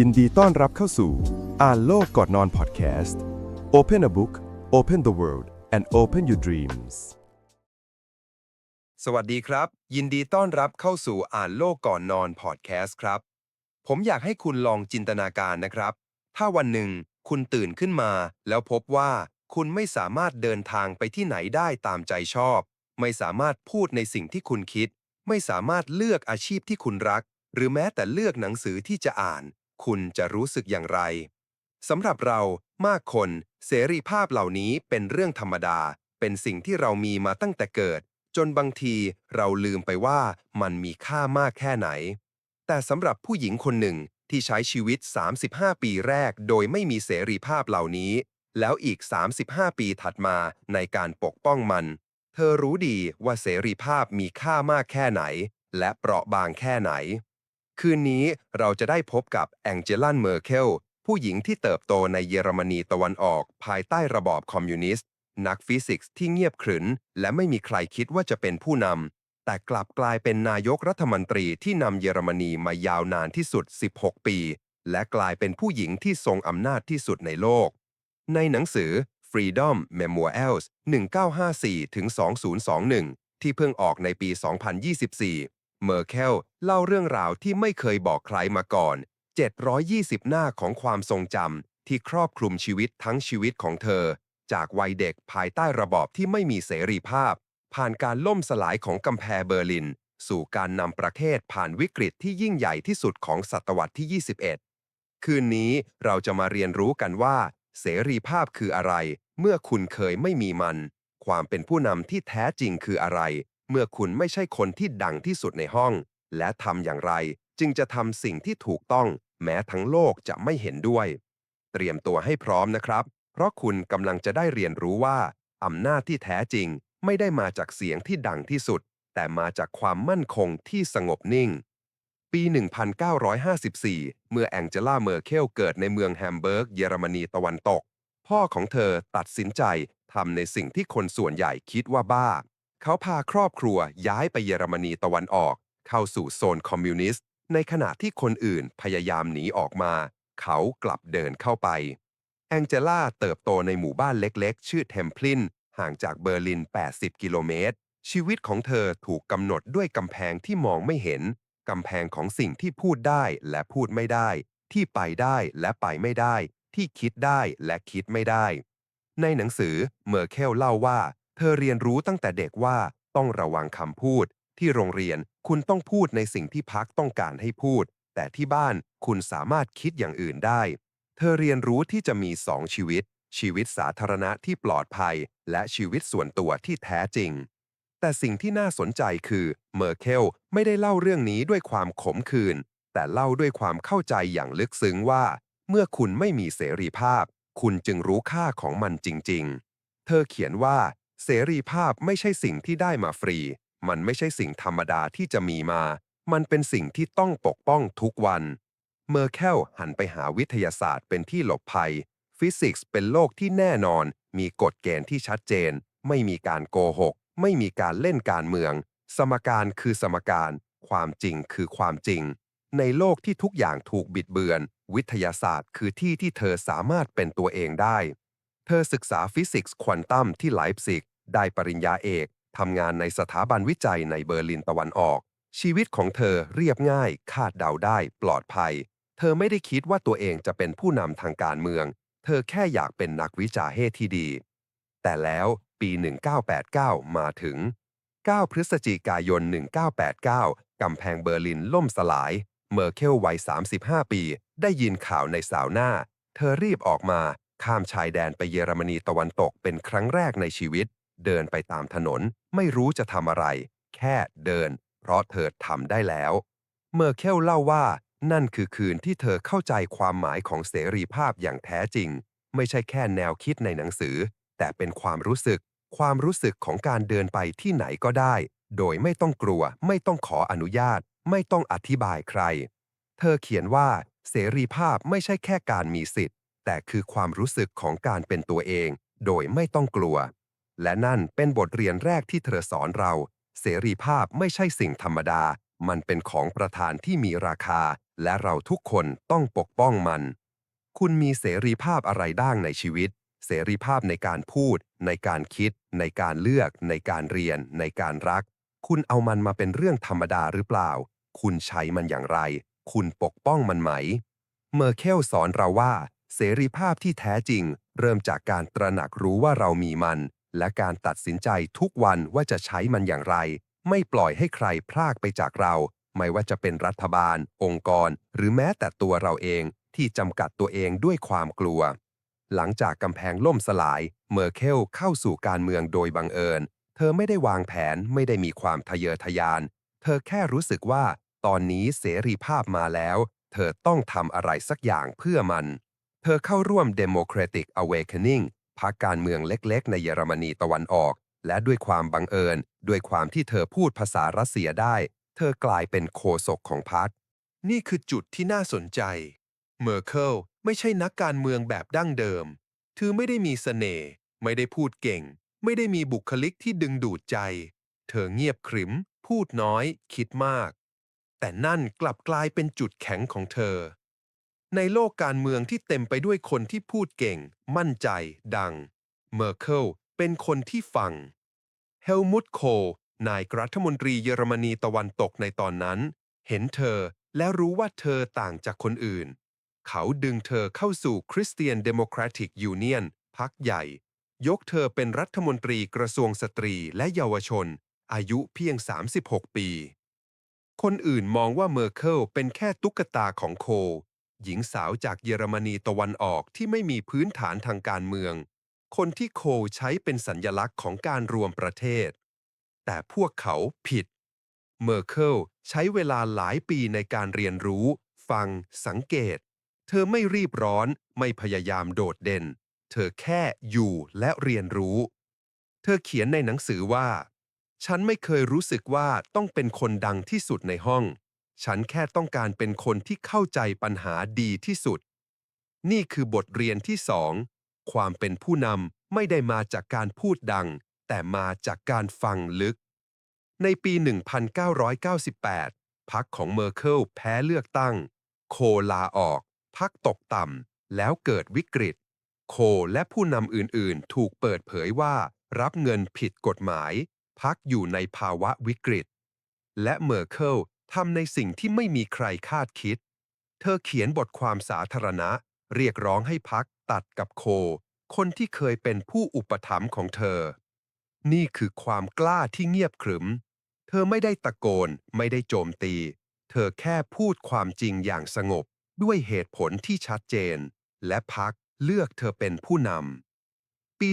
ยินดีต้อนรับเข้าสู่ อ่านโลกก่อนนอนพอดแคสต์ Open a book Open the world and open your dreams สวัสดีครับ ยินดีต้อนรับเข้าสู่อ่านโลกก่อนนอนพอดแคสต์ครับ ผมอยากให้คุณลองจินตนาการนะครับ ถ้าวันหนึ่งคุณตื่นขึ้นมา แล้วพบว่าคุณไม่สามารถเดินทางไปที่ไหนได้ตามใจชอบ ไม่สามารถพูดในสิ่งที่คุณคิด ไม่สามารถเลือกอาชีพที่คุณรัก หรือแม้แต่เลือกหนังสือที่จะอ่าน คุณจะรู้สึกอย่างไรสำหรับเรามากคนเสรีภาพเหล่านี้เป็นเรื่องธรรมดา เป็นสิ่งที่เรามีมาตั้งแต่เกิด จนบางทีเราลืมไปว่ามันมีค่ามากแค่ไหน แต่สำหรับผู้หญิงคนหนึ่งที่ใช้ชีวิต 35 ปีแรกโดยไม่มีเสรีภาพเหล่านี้ แล้วอีก 35 ปีถัดมาในการปกป้องมัน เธอรู้ดีว่าเสรีภาพมีค่ามากแค่ไหน และเปราะบางแค่ไหน คืนนี้เราจะได้พบกับแองเจลันเมอร์เคลผู้หญิงที่เติบโตในเยอรมนีตะวันออก ภายใต้ระบอบคอมมิวนิสต์ นักฟิสิกส์ที่เงียบขรึน และไม่มีใครคิดว่าจะเป็นผู้นำแต่กลับกลายเป็นนายกรัฐมนตรีที่นำเยอรมนีมายาวนานที่สุด 16 ปี และกลายเป็นผู้หญิงที่ทรงอำนาจที่สุดในโลก ในหนังสือ Freedom Memoirs 1954-2021 ที่เพิ่งออกในปี 2024 เมอร์เคลเล่าเรื่องราวที่ไม่เคยบอกใครมาก่อน 720 หน้าของความทรงจำที่ครอบคลุมชีวิตทั้งชีวิตของเธอ จากวัยเด็กภายใต้ระบอบที่ไม่มีเสรีภาพ ผ่านการล่มสลายของกำแพงเบอร์ลิน สู่การนำประเทศผ่านวิกฤตที่ยิ่งใหญ่ที่สุดของศตวรรษที่ 21 คืนนี้เราจะมาเรียนรู้กันว่า เสรีภาพคืออะไร เมื่อคุณเคยไม่มีมัน ความเป็นผู้นำที่แท้จริงคืออะไร เมื่อคุณไม่ใช่คนที่ดังที่สุดในห้อง และทำอย่างไร จึงจะทำสิ่งที่ถูกต้อง แม้ทั้งโลกจะไม่เห็นด้วย เตรียมตัวให้พร้อมนะครับ เพราะคุณกำลังจะได้เรียนรู้ว่าอำนาจที่แท้จริงไม่ได้มาจากเสียงที่ดังที่สุด แต่มาจากความมั่นคงที่สงบนิ่ง ปี 1954 เมื่อแองเจล่าเมอร์เคลเกิดในเมืองแฮมเบิร์ก เยอรมนีตะวันตก พ่อของเธอตัดสินใจทำในสิ่งที่คนส่วนใหญ่คิดว่าบ้า เขาพาครอบครัวย้ายไปเยอรมนีตะวันออก เข้าสู่โซนคอมมิวนิสต์ ในขณะที่คนอื่นพยายามหนีออกมา เขากลับเดินเข้าไป แองเจล่าเติบโตในหมู่บ้านเล็กๆ ชื่อเทมพลิน ห่างจากเบอร์ลิน 80 กิโลเมตร ชีวิตของเธอถูกกำหนดด้วยกำแพงที่มองไม่เห็น กำแพงของสิ่งที่พูดได้และพูดไม่ได้ ที่ไปได้และไปไม่ได้ ที่คิดได้และคิดไม่ได้ ในหนังสือเมอร์เคลเล่าว่า เธอเรียนรู้ตั้งแต่เด็กว่าต้องระวังคำพูด ที่โรงเรียนคุณต้องพูดในสิ่งที่พักต้องการให้พูด แต่ที่บ้านคุณสามารถคิดอย่างอื่นได้ เธอเรียนรู้ที่จะมีสองชีวิต ชีวิตสาธารณะที่ปลอดภัย และชีวิตส่วนตัวที่แท้จริง แต่สิ่งที่น่าสนใจคือเมอร์เคลไม่ได้เล่าเรื่องนี้ด้วยความขมขื่นแต่เล่าด้วยความเข้าใจอย่างลึกซึ้งว่า เมื่อคุณไม่มีเสรีภาพ คุณจึงรู้ค่าของมันจริง ๆ เธอเขียนว่า เสรีภาพไม่ใช่สิ่งที่ได้มาฟรี มันไม่ใช่สิ่งธรรมดาที่จะมีมา มันเป็นสิ่งที่ต้องปกป้องทุกวัน เมอร์เคลหันไปหาวิทยาศาสตร์เป็นที่หลบภัย ฟิสิกส์เป็นโลกที่แน่นอน มีกฎเกณฑ์ที่ชัดเจน ไม่มีการโกหก ไม่มีการเล่นการเมือง สมการคือสมการ ความจริงคือความจริง ในโลกที่ทุกอย่างถูกบิดเบือน วิทยาศาสตร์คือที่ที่เธอสามารถเป็นตัวเองได้ เธอศึกษาฟิสิกส์ควอนตัมที่ไลป์ซิก ได้ปริญญาเอก ทำงานในสถาบันวิจัยในเบอร์ลินตะวันออก ชีวิตของเธอเรียบง่าย คาดเดาได้ ปลอดภัย เธอไม่ได้คิดว่าตัวเองจะเป็นผู้นำทางการเมือง เธอแค่อยากเป็นนักวิจาเฮที่ดี แต่แล้วปี 1989 มาถึง 9 พฤศจิกายน 1989 กำแพงเบอร์ลินล่มสลาย เมอร์เคลวัย 35 ปี ได้ยินข่าวในสาวหน้า เธอรีบออกมา ข้ามชายแดนไปเยอรมนีตะวันตกเป็นครั้งแรกในชีวิต เดินไปตามถนน ไม่รู้จะทำอะไร แค่เดิน เพราะเธอทำได้แล้ว เมอร์เคลเล่าว่า นั่นคือคืนที่เธอเข้าใจความหมายของเสรีภาพอย่างแท้จริง ไม่ใช่แค่แนวคิดในหนังสือ แต่เป็นความรู้สึก ความรู้สึกของการเดินไปที่ไหนก็ได้ โดยไม่ต้องกลัว ไม่ต้องขออนุญาต ไม่ต้องอธิบายใคร เธอเขียนว่า เสรีภาพไม่ใช่แค่การมีสิทธิ์ แต่คือความรู้สึกของการเป็นตัวเอง โดยไม่ต้องกลัว และนั่นเป็นบทเรียนแรกที่เธอสอนเรา เสรีภาพไม่ใช่สิ่งธรรมดา มันเป็นของประธานที่มีราคา และเราทุกคนต้องปกป้องมัน คุณมีเสรีภาพอะไรด้างในชีวิต เสรีภาพในการพูด ในการคิด ในการเลือก ในการเรียน ในการรัก คุณเอามันมาเป็นเรื่องธรรมดาหรือเปล่า คุณใช้มันอย่างไร คุณปกป้องมันไหม เมอร์เคลสอนเราว่า เสรีภาพที่แท้จริง เริ่มจากการตระหนักรู้ว่าเรามีมัน และการตัดสินใจทุกวันว่าจะใช้มันอย่างไร ไม่ปล่อยให้ใครพลากไปจากเรา ไม่ว่าจะเป็นรัฐบาล องค์กร หรือแม้แต่ตัวเราเองที่จำกัดตัวเองด้วยความกลัว หลังจากกำแพงล่มสลาย เมอร์เคลเข้าสู่การเมืองโดยบังเอิญ เธอไม่ได้วางแผนไม่ได้มีความทะเยอทะยาน เธอแค่รู้สึกว่า ตอนนี้เสรีภาพมาแล้ว เธอต้องทำอะไรสักอย่างเพื่อมัน ธอเข้าร่วม Democratic Awakening พรรคการเมืองเล็กๆ ในเยอรมนีตะวันออก และด้วยความบังเอิญ ด้วยความที่เธอพูดภาษารัสเซียได้ เธอกลายเป็นโฆษกของพรรคนี่คือจุดที่น่าสนใจ เมอร์เคิลไม่ใช่นักการเมืองแบบดั้งเดิม เธอไม่ได้มีเสน่ห์ ไม่ได้พูดเก่ง ไม่ได้มีบุคลิกที่ดึงดูดใจ เธอเงียบขรึม พูดน้อย คิดมาก แต่นั่นกลับกลายเป็นจุดแข็งของเธอ ในโลกการเมืองที่เต็มไปด้วยคนที่พูดเก่ง มั่นใจ ดัง เมอร์เคิลเป็นคนที่ฟัง เฮลมุตโค นายรัฐมนตรีเยอรมนีตะวันตกในตอนนั้น เห็นเธอและรู้ว่าเธอต่างจากคนอื่น เขาดึงเธอเข้าสู่ Christian Democratic Union พักใหญ่ ยกเธอเป็นรัฐมนตรีกระทรวงสตรีและเยาวชน อายุเพียง 36 ปี คนอื่นมองว่าเมอร์เคิลเป็นแค่ตุ๊กตาของโค หญิงสาวจากเยอรมนีตะวันออกที่ไม่มีพื้นฐานทางการเมือง คนที่โคลใช้เป็นสัญญลักษณ์ของการรวมประเทศ แต่พวกเขาผิด เมอร์เคิลใช้เวลาหลายปีในการเรียนรู้ ฟัง สังเกต เธอไม่รีบร้อนไม่พยายามโดดเด่น เธอแค่อยู่และเรียนรู้ เธอเขียนในหนังสือว่า ฉันไม่เคยรู้สึกว่าต้องเป็นคนดังที่สุดในห้อง ฉันแค่ต้องการเป็นคนที่เข้าใจปัญหาดีที่สุด นี่คือบทเรียนที่สองความเป็นผู้นำไม่ได้มาจากการพูดดัง แต่มาจากการฟังลึก ในปี 1998 พรรคของเมอร์เคิลแพ้เลือกตั้ง โคลาออกพรรคตกต่ำ แล้วเกิดวิกฤต โคและผู้นำอื่นๆ ถูกเปิดเผยว่ารับเงินผิดกฎหมาย พักอยู่ในภาวะวิกฤต และเมอร์เคิล ทำในสิ่งที่ไม่มีใครคาดคิด เธอเขียนบทความสาธารณะ เรียกร้องให้พักตัดกับโค คนที่เคยเป็นผู้อุปถัมภ์ของเธอ นี่คือความกล้าที่เงียบขรึม เธอไม่ได้ตะโกน ไม่ได้โจมตี เธอแค่พูดความจริงอย่างสงบ ด้วยเหตุผลที่ชัดเจน และพักเลือกเธอเป็นผู้นำปี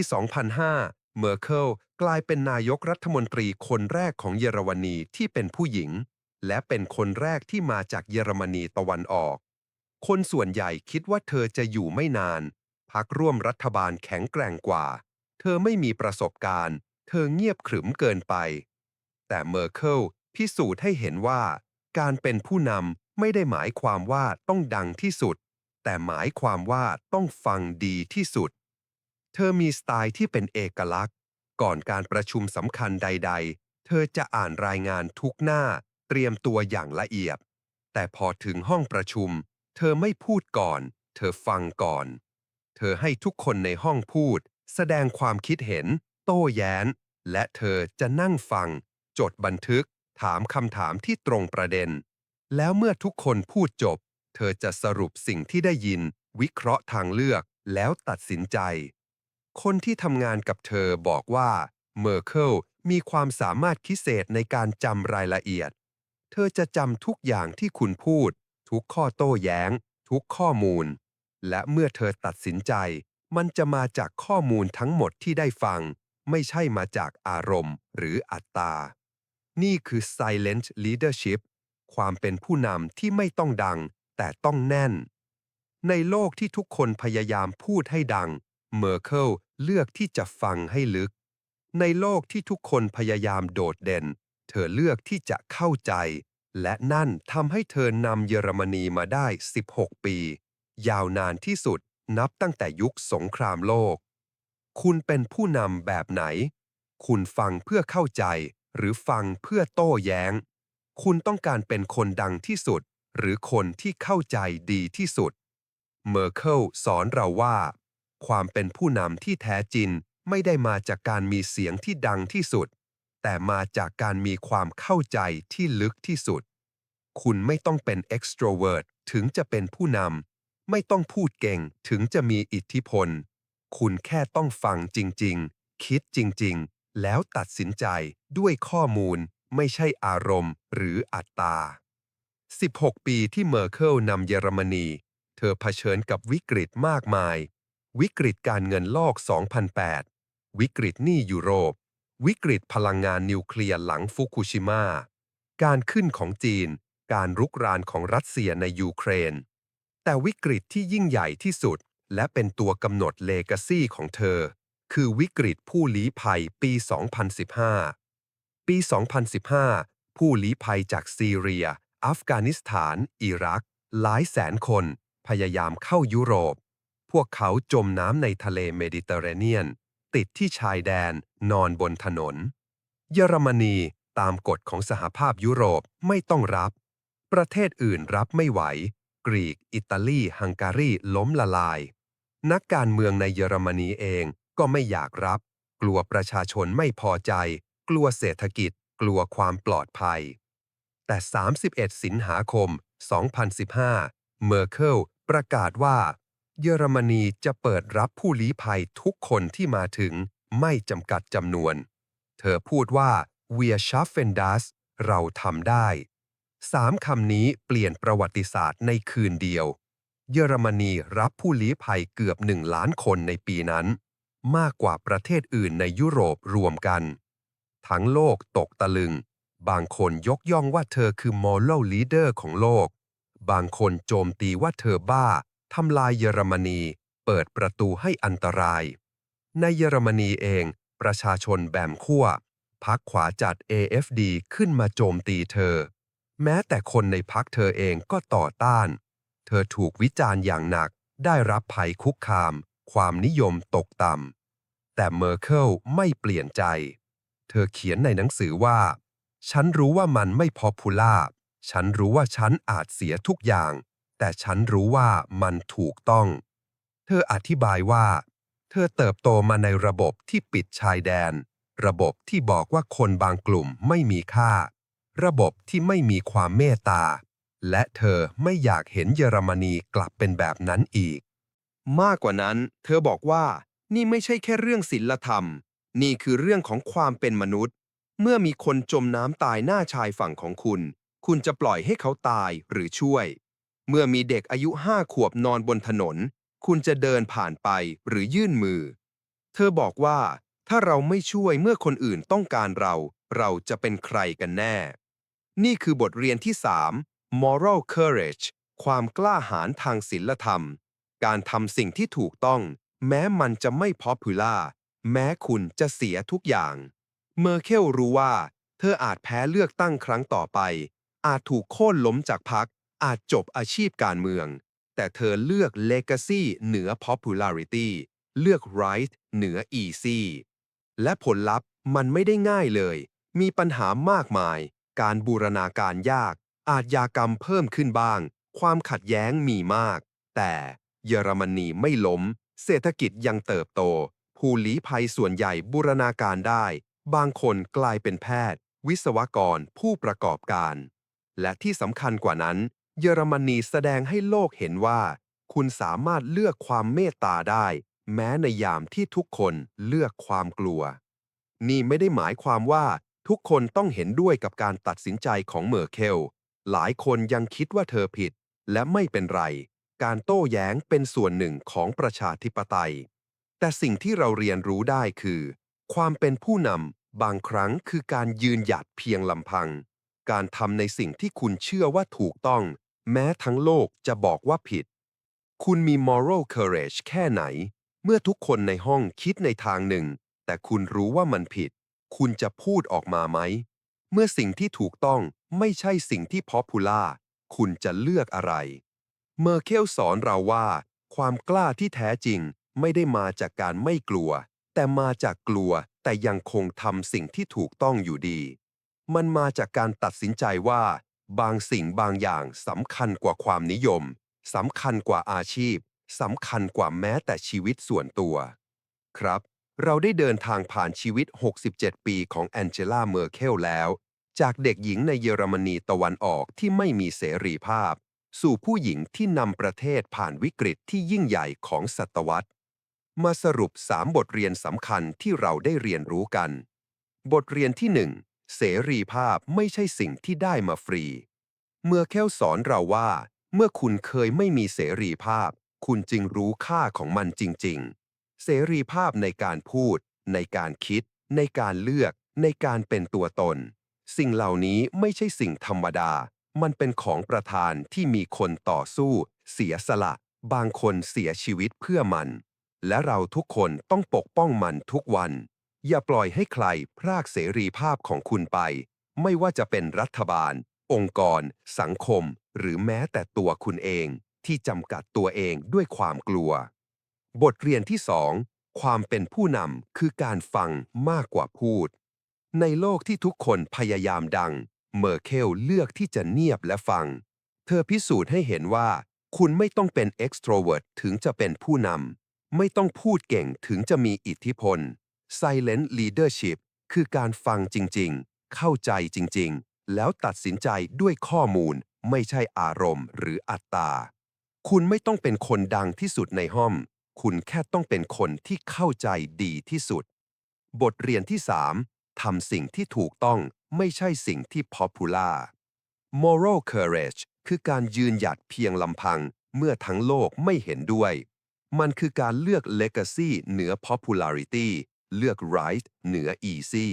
2005 เมอร์เคิลกลายเป็นนายกรัฐมนตรีคนแรกของเยอรมนีที่เป็นผู้หญิง และเป็นคนแรกที่มาจากเยอรมนีตะวันออก คนส่วนใหญ่คิดว่าเธอจะอยู่ไม่นาน พักร่วมรัฐบาลแข็งแกร่งกว่า เธอไม่มีประสบการณ์ เธอเงียบขรึมเกินไป แต่เมอร์เคิลพิสูจน์ให้เห็นว่า การเป็นผู้นำไม่ได้หมายความว่าต้องดังที่สุด แต่หมายความว่าต้องฟังดีที่สุด เธอมีสไตล์ที่เป็นเอกลักษณ์ ก่อนการประชุมสำคัญใด ๆ เธอจะอ่านรายงานทุกหน้า เตรียมตัวอย่างละเอียด แต่พอถึงห้องประชุม เธอไม่พูดก่อน เธอฟังก่อน เธอให้ทุกคนในห้องพูด แสดงความคิดเห็น โต้แย้งและเธอจะนั่งฟัง จดบันทึก ถามคำถามที่ตรงประเด็น แล้วเมื่อทุกคนพูดจบ เธอจะสรุปสิ่งที่ได้ยิน วิเคราะห์ทางเลือก แล้วตัดสินใจ คนที่ทำงานกับเธอบอกว่าเมอร์เคิลมีความสามารถพิเศษในการจำรายละเอียด เธอจะจำทุกอย่างที่คุณพูด ทุกข้อโต้แย้ง ทุกข้อมูล และเมื่อเธอตัดสินใจ มันจะมาจากข้อมูลทั้งหมดที่ได้ฟัง ไม่ใช่มาจากอารมณ์หรืออัตตา นี่คือ silent leadership ความเป็นผู้นำที่ไม่ต้องดัง แต่ต้องแน่น ในโลกที่ทุกคนพยายามพูดให้ดัง เมอร์เคิลเลือกที่จะฟังให้ลึก ในโลกที่ทุกคนพยายามโดดเด่น เธอเลือกที่จะเข้าใจ และนั่นทำให้เธอนำเยอรมนีมาได้ 16 ปี ยาวนานที่สุดนับตั้งแต่ยุคสงครามโลก คุณเป็นผู้นำแบบไหน คุณฟังเพื่อเข้าใจ หรือฟังเพื่อโต้แย้ง คุณต้องการเป็นคนดังที่สุด หรือคนที่เข้าใจดีที่สุด เมอร์เคิลสอนเราว่า ความเป็นผู้นำที่แท้จริงไม่ได้มาจากการมีเสียงที่ดังที่สุด แต่มาจากการมีความเข้าใจที่ลึกที่สุด คุณไม่ต้องเป็น extrovert ถึงจะเป็นผู้นำ ไม่ต้องพูดเก่งถึงจะมีอิทธิพล คุณแค่ต้องฟังจริง ๆ คิดจริง ๆ แล้วตัดสินใจด้วยข้อมูลไม่ใช่อารมณ์หรืออัตตา 16 ปีที่เมอร์เคิลนำเยอรมนี เธอเผชิญกับวิกฤตมากมาย วิกฤตการเงินโลก2008 วิกฤตหนี้ยุโรป วิกฤตพลังงานนิวเคลียร์หลังฟุกุชิมะการขึ้นของจีน การรุกรานของรัสเซียในยูเครน แต่วิกฤตที่ยิ่งใหญ่ที่สุด และเป็นตัวกำหนดเลกาซีของเธอ คือวิกฤตผู้ลี้ภัยปี 2015 ปี 2015 ผู้ลี้ภัยจากซีเรีย อัฟกานิสถาน อิรัก หลายแสนคน พยายามเข้ายุโรป พวกเขาจมน้ำในทะเลเมดิเตอร์เรเนียน ติดที่ชายแดน นอนบนถนน เยอรมนีตามกฎของสหภาพยุโรปไม่ต้องรับ ประเทศอื่นรับไม่ไหว กรีก อิตาลี ฮังการีล้มละลาย นักการเมืองในเยอรมนีเองก็ไม่อยากรับ กลัวประชาชนไม่พอใจ กลัวเศรษฐกิจ กลัวความปลอดภัย แต่ 31 สิงหาคม 2015 เมอร์เคิลประกาศว่า เยอรมนีจะเปิดรับผู้ลี้ภัยทุกคนที่มาถึง ไม่จำกัดจำนวน เธอพูดว่า wir schaffen das เราทำได้สามคำนี้เปลี่ยนประวัติศาสตร์ในคืนเดียว เยอรมนีรับผู้ลี้ภัยเกือบหนึ่งล้านคนในปีนั้น มากกว่าประเทศอื่นในยุโรปรวมกัน ทั้งโลกตกตะลึง บางคนยกย่องว่าเธอคือ moral leader ของโลก บางคนโจมตีว่าเธอบ้าทำลายเยอรมนี เปิดประตูให้อันตราย ในเยอรมนีเอง ประชาชนแบมขั้วพักขวาจัด AFD ขึ้นมาโจมตีเธอ แม้แต่คนในพักเธอเองก็ต่อต้าน เธอถูกวิจารณ์อย่างหนัก ได้รับภัยคุกคาม ความนิยมตกต่ำ แต่เมอร์เคิลไม่เปลี่ยนใจ เธอเขียนในหนังสือว่า ฉันรู้ว่ามันไม่พอพูล่า ฉันรู้ว่าฉันอาจเสียทุกอย่าง แต่ฉันรู้ว่ามันถูกต้อง เธออธิบายว่า ธอเติบโตมาในระบบที่ปิดชายแดน ระบบที่บอกว่าคนบางกลุ่มไม่มีค่า ระบบที่ไม่มีความเมตตา และเธอไม่อยากเห็นเยอรมนีกลับเป็นแบบนั้นอีก มากกว่านั้น เธอบอกว่านี่ไม่ใช่แค่เรื่องศีลธรรม นี่คือเรื่องของความเป็นมนุษย์ เมื่อมีคนจมน้ำตายหน้าชายฝั่งของคุณ คุณจะปล่อยให้เขาตายหรือช่วย เมื่อมีเด็กอายุห้าขวบนอนบนถนน คุณจะเดินผ่านไปหรือยื่นมือ เธอบอกว่า ถ้าเราไม่ช่วยเมื่อคนอื่นต้องการเรา เราจะเป็นใครกันแน่ นี่คือบทเรียนที่ 3 moral courage ความกล้าหาญทางศีลธรรม การทำสิ่งที่ถูกต้อง แม้มันจะไม่ popular แม้คุณจะเสียทุกอย่าง เมอร์เคลรู้ว่า เธออาจแพ้เลือกตั้งครั้งต่อไป อาจถูกโค่นล้มจากพรรคอาจจบอาชีพการเมือง แต่เธอเลือก legacy เหนือ popularity เลือก right เหนือ easy และผลลัพธ์มันไม่ได้ง่ายเลย มีปัญหามากมาย การบูรณาการยาก อาจยากรรมเพิ่มขึ้นบ้าง ความขัดแย้งมีมาก แต่เยอรมนีไม่ล้ม เศรษฐกิจยังเติบโต ผู้ลี้ภัยส่วนใหญ่บูรณาการได้ บางคนกลายเป็นแพทย์ วิศวกร ผู้ประกอบการ และที่สำคัญกว่านั้น เยอรมนีแสดงให้โลกเห็นว่า คุณสามารถเลือกความเมตตาได้ แม้ในยามที่ทุกคนเลือกความกลัว นี่ไม่ได้หมายความว่าทุกคนต้องเห็นด้วยกับการตัดสินใจของเมอร์เคล หลายคนยังคิดว่าเธอผิด และไม่เป็นไร การโต้แย้งเป็นส่วนหนึ่งของประชาธิปไตย แต่สิ่งที่เราเรียนรู้ได้คือ ความเป็นผู้นำบางครั้งคือการยืนหยัดเพียงลำพัง การทำในสิ่งที่คุณเชื่อว่าถูกต้อง แม้ทั้งโลกจะบอกว่าผิด คุณมี moral courage แค่ไหน เมื่อทุกคนในห้องคิดในทางหนึ่ง แต่คุณรู้ว่ามันผิด คุณจะพูดออกมาไหม เมื่อสิ่งที่ถูกต้องไม่ใช่สิ่งที่ popular คุณจะเลือกอะไร เมอร์เคลสอนเราว่า ความกล้าที่แท้จริงไม่ได้มาจากการไม่กลัว แต่มาจากกลัวแต่ยังคงทำสิ่งที่ถูกต้องอยู่ดี มันมาจากการตัดสินใจว่า บางสิ่งบางอย่างสำคัญกว่าความนิยมสำคัญกว่าอาชีพสำคัญกว่าแม้แต่ชีวิตส่วนตัว ครับ เราได้เดินทางผ่านชีวิต 67 ปีของแองเจล่าเมอร์เคลแล้ว จากเด็กหญิงในเยอรมนีตะวันออกที่ไม่มีเสรีภาพ สู่ผู้หญิงที่นำประเทศผ่านวิกฤตที่ยิ่งใหญ่ของศตวรรษ มาสรุป 3 บทเรียนสำคัญที่เราได้เรียนรู้กัน บทเรียนที่ 1 เสรีภาพไม่ใช่สิ่งที่ได้มาฟรี เมื่อแค่สอนเราว่า เมื่อคุณเคยไม่มีเสรีภาพ คุณจึงรู้ค่าของมันจริง ๆ เสรีภาพในการพูด ในการคิด ในการเลือก ในการเป็นตัวตน สิ่งเหล่านี้ไม่ใช่สิ่งธรรมดา มันเป็นของประทานที่มีคนต่อสู้ เสียสละ บางคนเสียชีวิตเพื่อมัน และเราทุกคนต้องปกป้องมันทุกวัน อย่าปล่อยให้ใครพรากเสรีภาพของคุณไป ไม่ว่าจะเป็นรัฐบาล องค์กร สังคม หรือแม้แต่ตัวคุณเอง ที่จำกัดตัวเองด้วยความกลัว บทเรียนที่2ความเป็นผู้นำคือการฟังมากกว่าพูด ในโลกที่ทุกคนพยายามดัง เมอร์เคลเลือกที่จะเงียบและฟัง เธอพิสูจน์ให้เห็นว่า คุณไม่ต้องเป็น extrovert ถึงจะเป็นผู้นำไม่ต้องพูดเก่งถึงจะมีอิทธิพล silent leadership คือการฟังจริงๆ เข้าใจจริงๆ แล้วตัดสินใจด้วยข้อมูล ไม่ใช่อารมณ์หรืออัตตา คุณไม่ต้องเป็นคนดังที่สุดในห้อง คุณแค่ต้องเป็นคนที่เข้าใจดีที่สุด บทเรียนที่ 3ทำสิ่งที่ถูกต้องไม่ใช่สิ่งที่ popular moral courage คือการยืนหยัดเพียงลำพังเมื่อทั้งโลกไม่เห็นด้วย มันคือการเลือก legacy เหนือ popularity เลือก right เหนือ easy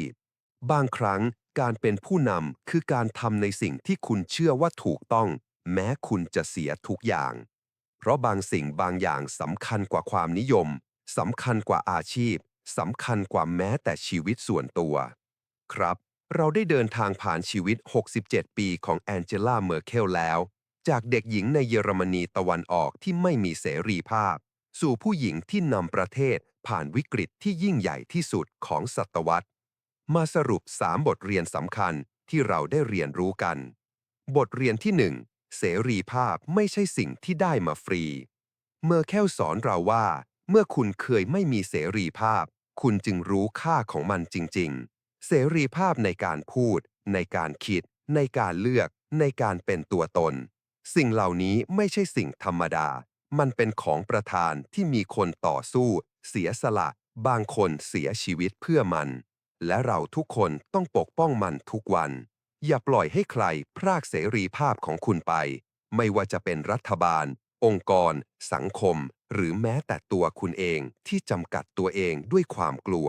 บางครั้งการเป็นผู้นำคือการทำในสิ่งที่คุณเชื่อว่าถูกต้อง แม้คุณจะเสียทุกอย่าง เพราะบางสิ่งบางอย่างสำคัญกว่าความนิยมสำคัญกว่าอาชีพสำคัญกว่าแม้แต่ชีวิตส่วนตัว ครับ เราได้เดินทางผ่านชีวิต 67 ปีของแองเจล่าเมอร์เคลแล้ว จากเด็กหญิงในเยอรมนีตะวันออกที่ไม่มีเสรีภาพ สู่ผู้หญิงที่นำประเทศ ผ่านวิกฤตที่ยิ่งใหญ่ที่สุดของศตวรรษ มาสรุป 3 บทเรียนสำคัญที่เราได้เรียนรู้กัน บทเรียนที่ 1 เสรีภาพไม่ใช่สิ่งที่ได้มาฟรี เมอร์เคลสอนเราว่า เมื่อคุณเคยไม่มีเสรีภาพ คุณจึงรู้ค่าของมันจริง ๆ เสรีภาพในการพูด ในการคิด ในการเลือก ในการเป็นตัวตน สิ่งเหล่านี้ไม่ใช่สิ่งธรรมดา มันเป็นของประทานที่มีคนต่อสู้ เสียสละ บางคนเสียชีวิตเพื่อมัน และเราทุกคนต้องปกป้องมันทุกวัน อย่าปล่อยให้ใครพรากเสรีภาพของคุณไป ไม่ว่าจะเป็นรัฐบาล องค์กร สังคม หรือแม้แต่ตัวคุณเองที่จำกัดตัวเองด้วยความกลัว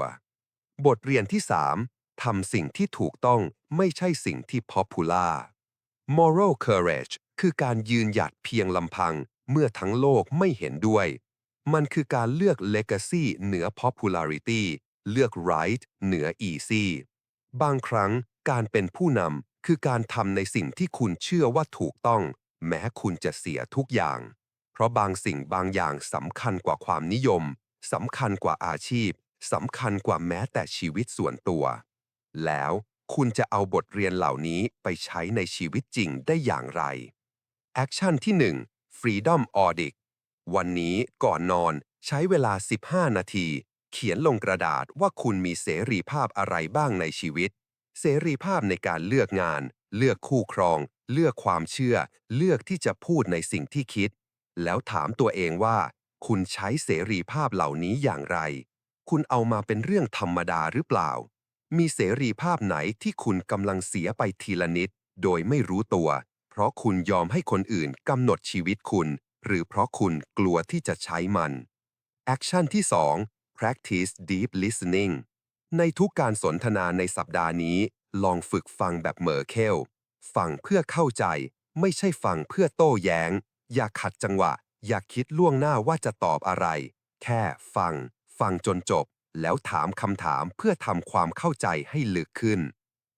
บทเรียนที่ 3ทำสิ่งที่ถูกต้องไม่ใช่สิ่งที่ popular moral courage คือการยืนหยัดเพียงลำพังเมื่อทั้งโลกไม่เห็นด้วย มันคือการเลือก legacy เหนือ popularity เลือก right เหนือ easy บางครั้งการเป็นผู้นำคือการทำในสิ่งที่คุณเชื่อว่าถูกต้อง แม้คุณจะเสียทุกอย่าง เพราะบางสิ่งบางอย่างสำคัญกว่าความนิยมสำคัญกว่าอาชีพสำคัญกว่าแม้แต่ชีวิตส่วนตัว แล้วคุณจะเอาบทเรียนเหล่านี้ไปใช้ในชีวิตจริงได้อย่างไร แอคชั่นที่ 1 Freedom Audit วันนี้ก่อนนอนใช้เวลา 15 นาที เขียนลงกระดาษว่าคุณมีเสรีภาพอะไรบ้างในชีวิต เสรีภาพในการเลือกงาน เลือกคู่ครอง เลือกความเชื่อ เลือกที่จะพูดในสิ่งที่คิด แล้วถามตัวเองว่า คุณใช้เสรีภาพเหล่านี้อย่างไร คุณเอามาเป็นเรื่องธรรมดาหรือเปล่า มีเสรีภาพไหนที่คุณกำลังเสียไปทีละนิด โดยไม่รู้ตัว เพราะคุณยอมให้คนอื่นกำหนดชีวิตคุณ หรือเพราะคุณกลัวที่จะใช้มันแอคชั่นที่ 2 practice deep listening ในทุกการสนทนาในสัปดาห์นี้ ลองฝึกฟังแบบเมอร์เคล ฟังเพื่อเข้าใจ ไม่ใช่ฟังเพื่อโต้แย้ง อย่าขัดจังหวะ อย่าคิดล่วงหน้าว่าจะตอบอะไร แค่ฟัง ฟังจนจบ แล้วถามคำถามเพื่อทำความเข้าใจให้ลึกขึ้น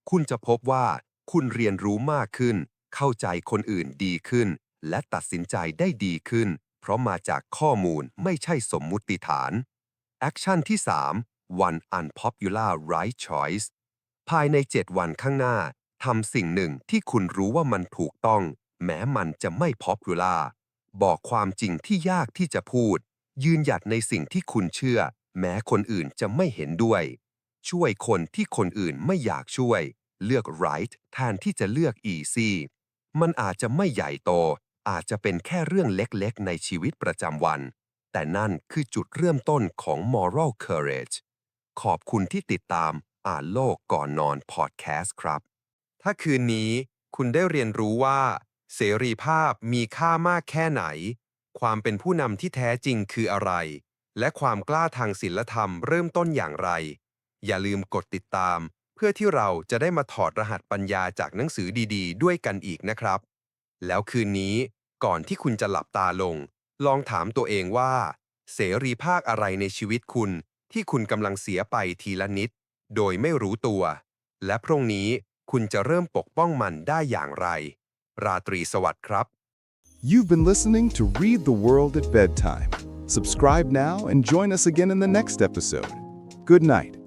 คุณจะพบว่า คุณเรียนรู้มากขึ้น เข้าใจคนอื่นดีขึ้น และตัดสินใจได้ดีขึ้น เพราะมาจากข้อมูลไม่ใช่สมมุติฐาน แอคชั่นที่ 3 one unpopular right choice ภายใน 7 วันข้างหน้าทำสิ่งหนึ่งที่คุณรู้ว่ามันถูกต้อง แม้มันจะไม่พอป u ล่าบอกความจริงที่ยากที่จะพูด ยืนหยัดในสิ่งที่คุณเชื่อ แม้คนอื่นจะไม่เห็นด้วย ช่วยคนที่คนอื่นไม่อยากช่วย เลือก right แทนที่จะเลือก easy มันอาจจะไม่ใหญ่โต อาจจะเป็นแค่เรื่องเล็กๆ ในชีวิตประจำวัน แต่นั่นคือจุดเริ่มต้นของ moral courage ขอบคุณที่ติดตามอ่านโลกก่อนนอนพอดแคสต์ครับ ถ้าคืนนี้คุณได้เรียนรู้ว่า เสรีภาพมีค่ามากแค่ไหน ความเป็นผู้นำที่แท้จริงคืออะไร และความกล้าทางศีลธรรมเริ่มต้นอย่างไร อย่าลืมกดติดตาม เพื่อที่เราจะได้มาถอดรหัสปัญญาจากหนังสือดี ๆ ด้วยกันอีกนะครับ แล้วคืนนี้ ก่อนที่คุณจะหลับตาลง ลองถามตัวเองว่า เสรีภาพอะไรในชีวิตคุณ ที่คุณกำลังเสียไปทีละนิด โดยไม่รู้ตัว และพรุ่งนี้คุณจะเริ่มปกป้องมันได้อย่างไร ราตรีสวัสดิ์ครับ You've been listening to Read the World at Bedtime. Subscribe now and join us again in the next episode. Good night.